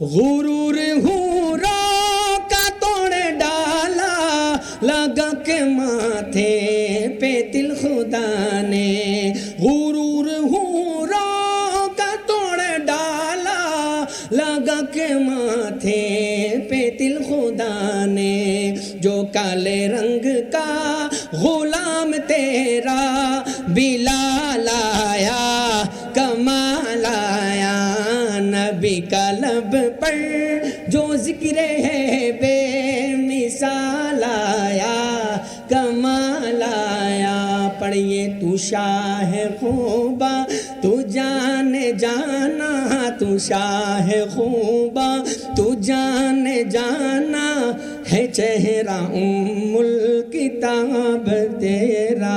غرور ہورا کا توڑ ڈالا، لگا کے ماتھے پہ دل خدا نے۔ غرور ہورا کا توڑ ڈالا، لگا کے ماتھے پہ دل خدا نے۔ جو کالے رنگ کا غلام تیرا بلا لایا کا لب پر جو ذکر ہے بے مثال آیا، کمال آیا۔ پڑھیے تو شاہ خوبا تو جان جانا، تو شاہ خوبا تو جان جانا ہے چہرہ ام الکتاب تیرا۔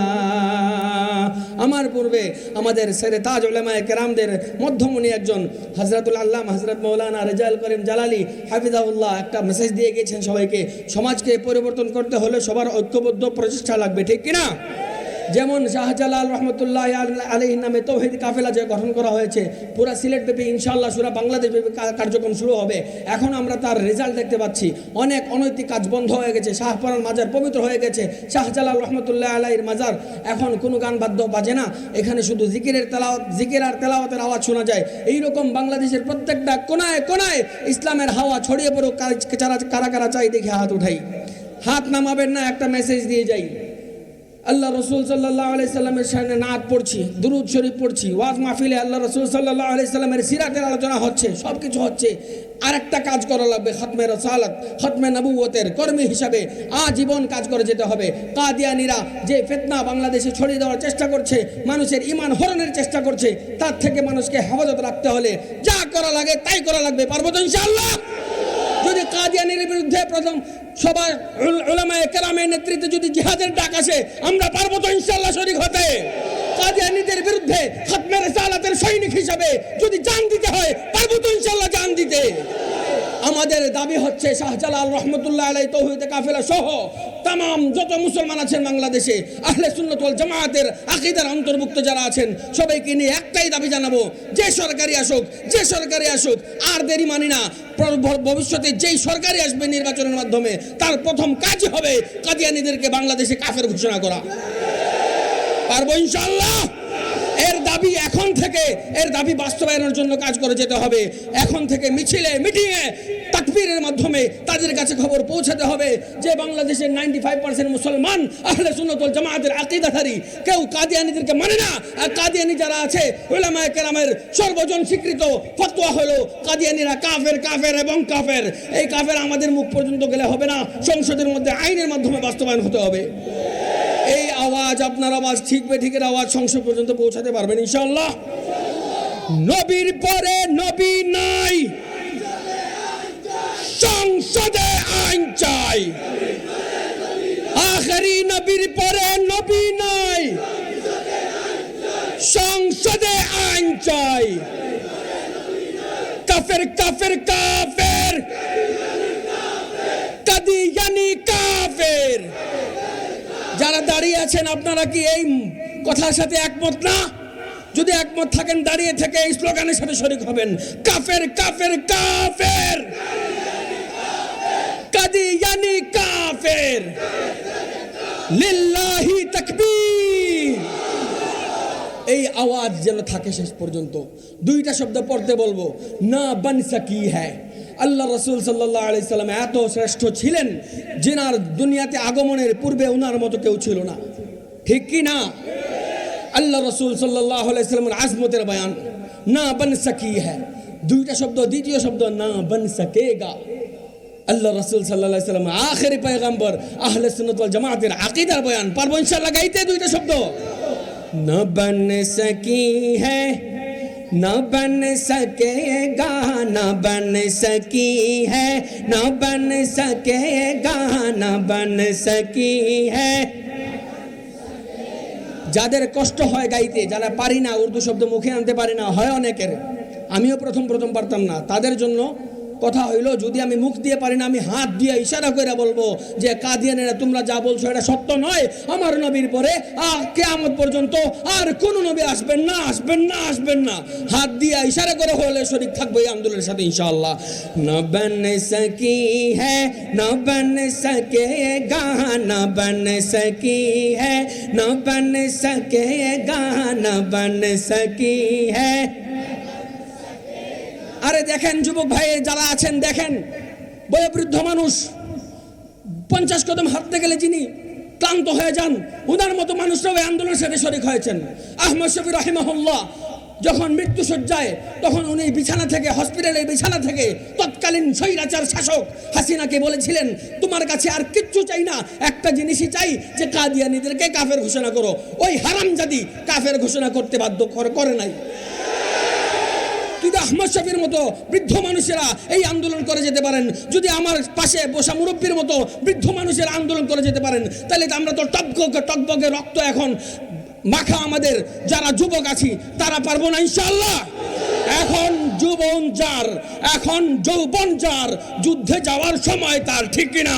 আমার পূর্বে আমাদের সেরে তাজ ওলামায় কেরামদের মধ্যমণি একজন হজরতুল আল্লাহ হজরত মৌলানা রেজাল করিম জালালি হাফিজাউল্লাহ একটা মেসেজ দিয়ে গেছেন সবাইকে, সমাজকে পরিবর্তন করতে হলে সবার ঐক্যবদ্ধ প্রচেষ্টা লাগবে, ঠিক কিনা? যেমন শাহজালাল রহমতুল্লাহ আলহীর নামে তৌহিদ কাফেলা যে গঠন করা হয়েছে, পুরা সিলেট ব্যাপী ইনশাল্লাহ সুরা বাংলাদেশ ব্যাপী কার্যক্রম শুরু হবে। এখন আমরা তার রেজাল্ট দেখতে পাচ্ছি। অনেক অনৈতিক কাজ বন্ধ হয়ে গেছে শাহপরান মাজার পবিত্র হয়ে গেছে, শাহজালাল রহমতুল্লাহ আলাইর মাজার এখন কোনো গান বাদ্য বাজে না। এখানে শুধু জিকিরের তেলাওয়াত, জিকির আর তেলাওয়াতের আওয়াজ শোনা যায়। এই রকম বাংলাদেশের প্রত্যেকটা কোনায় কোনায় ইসলামের হাওয়া ছড়িয়ে পড়ুক কারা কারা চাই দেখে হাত উঠাই। হাত নামাবেন না, একটা মেসেজ দিয়ে যাই। আল্লাহ রসুল সাল্লাহ আলি সাল্লামের সামনে নাচ পড়ছি, দুরুদ শরীফ পড়ছি, ওয়াজ মাহফিলে আল্লাহ রসুল সাল্লাহ আলি সাল্লামের সিরাতের আলোচনা হচ্ছে সব কিছু হচ্ছে। আরেকটা কাজ করা লাগবে, খতমে রসালত, খতমে নবুয়তের কর্মী হিসাবে আজীবন কাজ করে যেতে হবে। কাদিয়ানিরা যে ফেতনা বাংলাদেশে ছড়িয়ে দেওয়ার চেষ্টা করছে, মানুষের ইমান হরণের চেষ্টা করছে, তার থেকে মানুষকে হেফাজত রাখতে হলে যা করা লাগে তাই করা লাগবে, পারব তো ইনশাআল্লাহ? যদি কাদিয়ানির বিরুদ্ধে প্রথম সবার ওলামায় কেরামের নেতৃত্বে যদি জিহাদের ডাক আসে, আমরা পারব ইনশাল্লাহ শরিক হতে। কাদিয়ানিদের বিরুদ্ধে খতমে রেসালাতের সৈনিক হিসাবে যদি জান দিতে হয়, পারব তো ইনশাল্লাহ জান দিতে। আমাদের দাবি হচ্ছে শাহজালাল রহমতুল্লাহ আলাই তৌহিদে কাফেলা সহ তাম যত মুসলমান আছেন বাংলাদেশে, আহলে সুন্নত জামায়াতের আকিদার অন্তর্ভুক্ত যারা আছেন, সবাইকে নিয়ে একটাই দাবি জানাব, যে সরকারি আসুক, যে সরকারি আসুক, আর দেরি মানি না ভবিষ্যতে যেই সরকারি আসবে নির্বাচনের মাধ্যমে, তার প্রথম কাজ হবে কাদিয়ানিদেরকে বাংলাদেশে কাফের ঘোষণা করা। পারব ইনশাল্লাহ দাবি এখন থেকে, এর দাবি বাস্তবায়নের জন্য কাজ করে যেতে হবে। এখন থেকে মিছিলে, মিটিংয়ে, তাকবীরের মাধ্যমে তাদের কাছে খবর পৌঁছাতে হবে যে বাংলাদেশের নাইনটি ফাইভ পার্সেন্ট মুসলমান আহলে সুন্নতুল জামায়াতের আকিদাধারী কেউ কাদিয়ানিদেরকে মানে না। আর কাদিয়ানি যারা আছে ওলামায়ে কেরামের সর্বজন স্বীকৃত ফতোয়া হলো, কাদিয়ানিরা কাফের কাফের এবং কাফের। এই কাফের আমাদের মুখ পর্যন্ত গেলে হবে না। সংসদের মধ্যে আইনের মাধ্যমে বাস্তবায়ন হতে হবে। এই আওয়াজ, আপনার আওয়াজ ঠিক বেঠিকের আওয়াজ সংসদ পর্যন্ত পৌঁছাতে পারবেন ইনশাল্লাহ নবীর পরে নবী নাই। সংসদে আইন চাই। আখেরি নবীর পরে নবী নাই। সংসদে আইন চাই। কাফের কাফের কাফের কাদিয়ানি কাফের যারা দাঁড়িয়ে আছেন, আপনারা কি এই কথার সাথে একমত না? যদি একমত থাকেন, দাঁড়িয়ে থেকে এই স্লোগানের সাথে শরিক হবেন। কাফের কাফের কাফের! কাদিয়ানি, কাফের! লিল্লাহি তাকবীর! এই আওয়াজ যেন থাকে শেষ পর্যন্ত। দুইটা শব্দ পড়তে বলব। না বন সকি হ্যায় আল্লাহ রসুল সাল্লাহ আলি সাল্লাম এত শ্রেষ্ঠ ছিলেন, যেনার দুনিয়াতে আগমনের পূর্বে ওনার মতো কেউ ছিল না। ٹھیک کی نا؟ اللہ رسول صلی اللہ علیہ وسلم عظمتر بیان نہ بن سکی ہے۔ دویٹا شبد دیتیو شبد نہ بن سکے گا۔ اللہ رسول صلی اللہ علیہ وسلم آخری پیغمبر اہل سنت والجماعت عقیدہ بیان پر وہ انشاءاللہ گئیتے دویٹا شبدو نہ بن سکی ہے۔ نہ بن سکے گا۔ نہ بن سکی ہے۔ نہ بن سکے گا۔ نہ بن سکی ہے۔ যাদের কষ্ট হয় গাইতে, যারা পারি না, উর্দু শব্দ মুখে আনতে পারি না, হয় অনেকের। আমিও প্রথম প্রথম পারতাম না। তাদের জন্য কথা হইল, যদি আমি মুখ দিয়ে পারি না, আমি হাত দিয়ে ইশারা করে বলব যে, কাদিয়ানেরা, তোমরা যা বলছো এটা সত্য নয়। আমার নবীর পরে আহ কেয়ামত পর্যন্ত আর কোনো নবী আসবেন না আসবেন না আসবেন না। হাত দিয়ে ইশারা করে হলে শরীর থাকব এই আন্দোলনের সাথে, ইনশাআল্লাহ। না সকি হ্যাঁ না সকে গা না সকি হ্যাঁ না সকে গা না সকি হ্যাঁ আরে দেখেন যুবক ভাই, যারা আছেন, দেখেন। বয়োবৃদ্ধ মানুষ, পঞ্চাশ কদম হাঁটতে গেলে যিনি ক্লান্ত হয়ে যান, উনার মতো মানুষরাও এই আন্দোলনের সাথে শরিক হয়েছেন। আহমদ শফি রাহিমাহুল্লাহ যখন মৃত্যু সজ্জায় তখন উনি বিছানা থেকে, হসপিটালের বিছানা থেকে তৎকালীন স্বৈরাচার শাসক হাসিনাকে বলেছিলেন, তোমার কাছে আর কিচ্ছু চাই না, একটা জিনিসই চাই, যে কাদিয়ানিদেরকে কাফের ঘোষণা করো। ওই হারামজাদি কাফের ঘোষণা করতে বাধ্য করে নাই। যদি আহমদ শফির মতো বৃদ্ধ মানুষেরা এই আন্দোলন করে যেতে পারেন, যদি আমার পাশে বসা মুরব্বীর মতো বৃদ্ধ মানুষেরা আন্দোলন করে যেতে পারেন, তাহলে আমরা তো টকবকে টকবকে রক্ত এখন মাখা আমাদের, যারা যুবক আছি, তারা পারব না ইনশাল্লাহ এখন যুবন যার এখন যৌবন যার যুদ্ধে যাওয়ার সময় তার ঠিক কিনা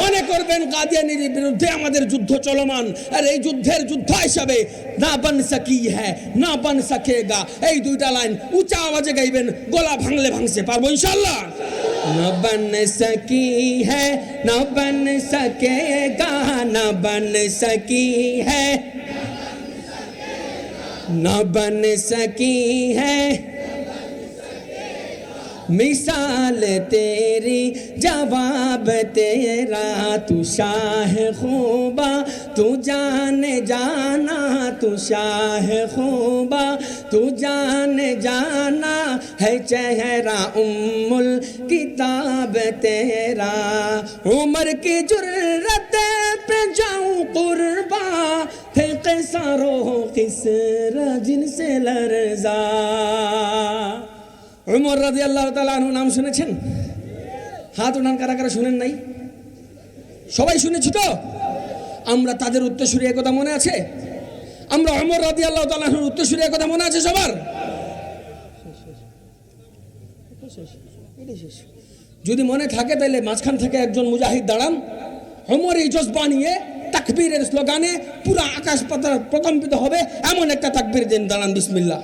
মনে করবেন কাদিয়ানির বিরুদ্ধে আমাদের যুদ্ধ চলমান আর এই যুদ্ধের যুদ্ধ হিসাবে না বন সকি হ্যাঁ না বন সকেগা এই দুইটা লাইন উঁচা আওয়াজে গাইবেন গলা ভাঙলে ভাঙছে পারবো ইনশাল্লাহ न बन सकी है न बन सकेगा न बन सकी है نہ بن سکی ہے۔ مثال تیری، جواب تیرا، تو شاہ خوبا تو جان جانا، تو شاہ خوبا تو جان جانا ہے چہرہ ام کتاب تیرا۔ عمر کی جرت پہ جاؤں قربا कुर्बा थे कैसारो किसरा जिनसे लरजा উমর রাজি আল্লাহ তালু নাম শুনেছেন হাত উনান কারা কারা শুনেন নাই সবাই শুনেছি তো আমরা তাদের উত্তরসূরি কথা মনে আছে আমরা অমর রাজি আল্লাহ তালুর উত্তরসূরি কথা মনে আছে সবার যদি মনে থাকে তাহলে মাঝখান থেকে একজন মুজাহিদ দাঁড়ান অমর এই জজবা নিয়ে তাকবীরের স্লোগানে পুরো আকাশ পাতাল প্রকম্পিত হবে, এমন একটা তাকবীর দিন, দাঁড়ান বিসমিল্লা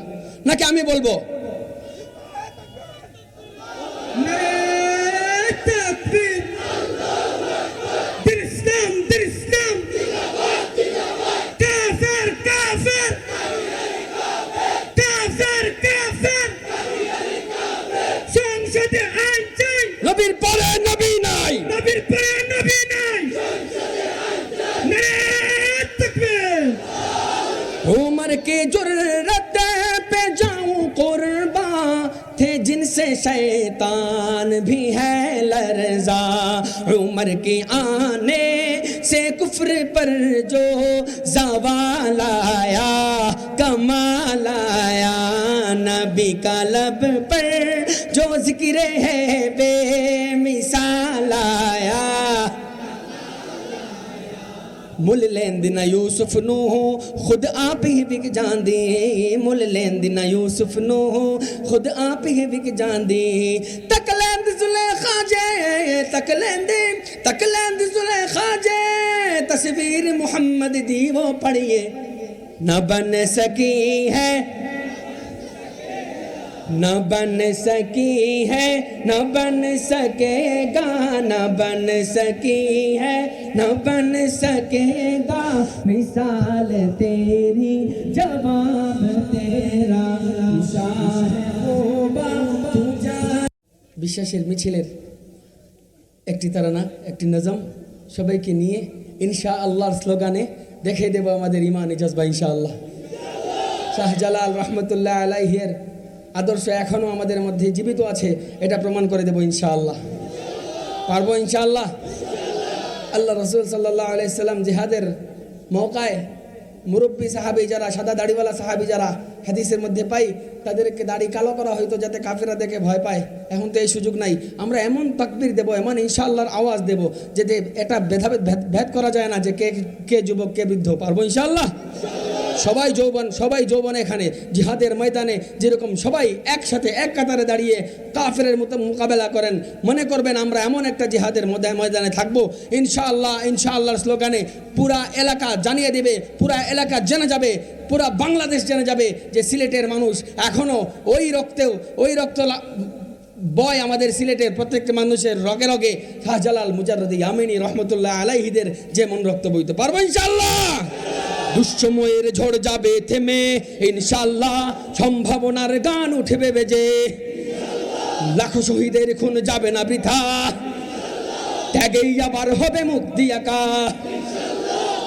নাকি আমি বলব? شیطان بھی ہے لرزا۔ عمر کے آنے سے کفر پر جو زوال آیا کمال آیا۔ نبی کا لب پر جو ذکر ہے، بے مثال آیا۔ ਮੁੱਲ ਲੈਂਦੀ ਨਾ ਯੂਸਫ ਨੂੰ ਖੁਦ ਆਪ ਹੀ ਵਿਕ ਜਾਂਦੀ ਮੁੱਲ ਲੈਂਦੀ ਨਾ ਯੂਸਫ ਨੂੰ ਖੁਦ ਆਪ ਹੀ ਵਿਕ ਜਾਂਦੀ ਤੱਕ ਲੈਂਦੀ ਜ਼ੁਲੇਖਾ ਜੇ ਤੱਕ ਲੈਂਦੀ ਤੱਕ ਲੈਂਦੀ ਜ਼ੁਲੇਖਾ ਜੇ ਤਸਵੀਰ ਮੁਹੰਮਦ ਦੀ ਉਹ ਪੜੀਏ ਨਾ ਬਨ ਸਕੀ ਹੈ نہ بن سکی ہے، نہ بن سکے گا، نہ بن سکی ہے، نہ بن سکے گا۔ مثال تیری، جواب تیرا۔ بشا شیر میں چھلے ایکٹی ترانہ ایکٹی نظم দেখে দেব دیکھے جذبہ ان ইনশা আল্লাহ শাহজালাল رحمت اللہ আদর্শ এখনও আমাদের মধ্যে জীবিত আছে, এটা প্রমাণ করে দেবো ইনশাআল্লাহ। পারব ইনশাআল্লাহ? আল্লাহ রসুল সাল্লাহ আলাইসাল্লাম জিহাদের মৌকায় মুরব্বী সাহাবি যারা, সাদা দাড়িওয়ালা সাহাবি যারা হাদিসের মধ্যে পাই, তাদেরকে দাড়ি কালো করা হয়তো যাতে কাফেরা দেখে ভয় পায়। এখন তো এই সুযোগ নাই। আমরা এমন তাকবির দেব, এমন ইনশাআল্লাহর আওয়াজ দেব যাতে এটা ভেদাভেদ ভেদ- ভেদ করা যায় না যে কে কে যুবক, কে বৃদ্ধ। পারব ইনশাআল্লাহ? সবাই যৌবন সবাই যৌবন এখানে। জিহাদের ময়দানে যেরকম সবাই একসাথে এক কাতারে দাঁড়িয়ে কাফেরের মতো মোকাবেলা করেন। মনে করবেন আমরা এমন একটা জিহাদের ময়দা- ময়দানে থাকব। ইনশাআল্লাহ, ইনশাআল্লাহর স্লোগানে পুরা এলাকা জানিয়ে দেবে, পুরা এলাকা জেনে যাবে, পুরা বাংলাদেশ জেনে যাবে যে সিলেটের মানুষ এখনও ওই রক্তেও, ওই রক্ত বয় আমাদের সিলেটের প্রত্যেকটা মানুষের রগে রগে শাহজালাল মুজারদি আমিনী রহমতুল্লাহ আলাইহিদের যেমন রক্ত বইতে পারব ইনশাল্লাহ দুঃসময়ের ঝড় যাবে থেমে ইনশাল্লাহ সম্ভাবনার গান উঠবে বেজে। লাখো শহীদের খুন যাবে না বৃথা। ত্যাগেই আবার হবে মুক্তি একা।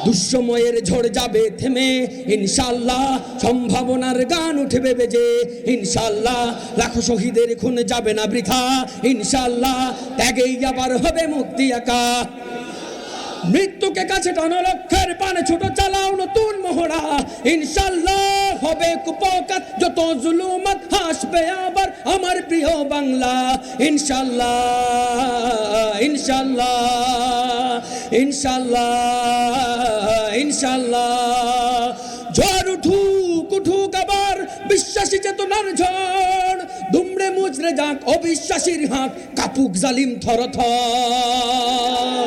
দুঃসময়ের ঝড় যাবে থেমে ইনশাল্লাহ সম্ভাবনার গান উঠবে বেজে। ইনশাল্লাহ লাখো শহীদের খুন যাবে না বৃথা। ইনশাল্লাহ ত্যাগেই আবার হবে মুক্তি একা। মৃত্যুকে কাছে টানো, লক্ষ্যের পানে ছোট চালাও নতুন মোহরা। ইনশাল্লাহ হবে কুপকাত, যত জুলুমত হাসবে আবার আমার প্রিয় বাংলা। ইনশাল্লাহ ইনশাল্লাহ ইনশাল্লাহ ইনশাল্লাহ। ঝড় উঠুক উঠুক আবার বিশ্বাসী চেতনার ঝড়। দুমড়ে মুচড়ে যাক অবিশ্বাসীর হাত কাপুক জালিম থর থর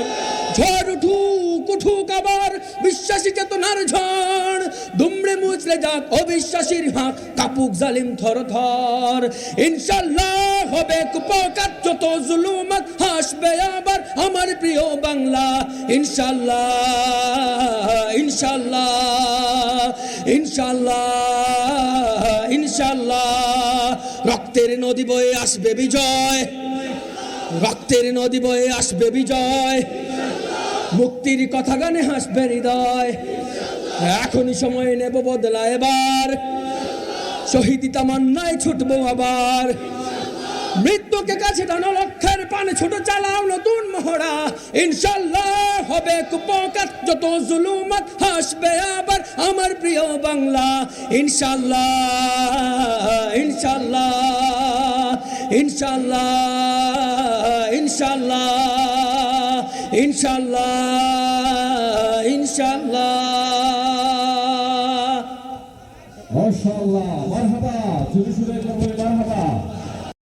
ঝড় উঠুক উঠুক আবার বিশ্বাসী চেতনার ঝড়। দুমড়ে মুচড়ে যাক অবিশ্বাসীর হাত, কাপুক জালিম থর থর। ইনশাল্লাহ হবে কুপকাত যত জুলুমত হাসবে আবার আমার প্রিয় বাংলা। ইনশাল্লাহ ইনশাল্লাহ ইনশাল্লাহ ইনশাল্লাহ রক্তের নদী বয়ে আসবে বিজয়। রক্তের নদী বয়ে আসবে বিজয়। মুক্তির কথা গানে হাসবে হৃদয়। এখনই সময় নেব বদলা এবার। শহীদি তামান্নায় ছুটবো আবার। মৃত্যুকে কাছে টানো লক্ষ্যের পানে ছোট চালাও নতুন মহড়া। ইনশাল্লাহ হবে কুপকাত, যত জুলুমত হাসবে আবার আমার প্রিয় বাংলা। ইনশাল্লাহ ইনশাল্লাহ ইনশাল্লাহ ইনশাল্লাহ। maşallah. Merhaba. Çocuk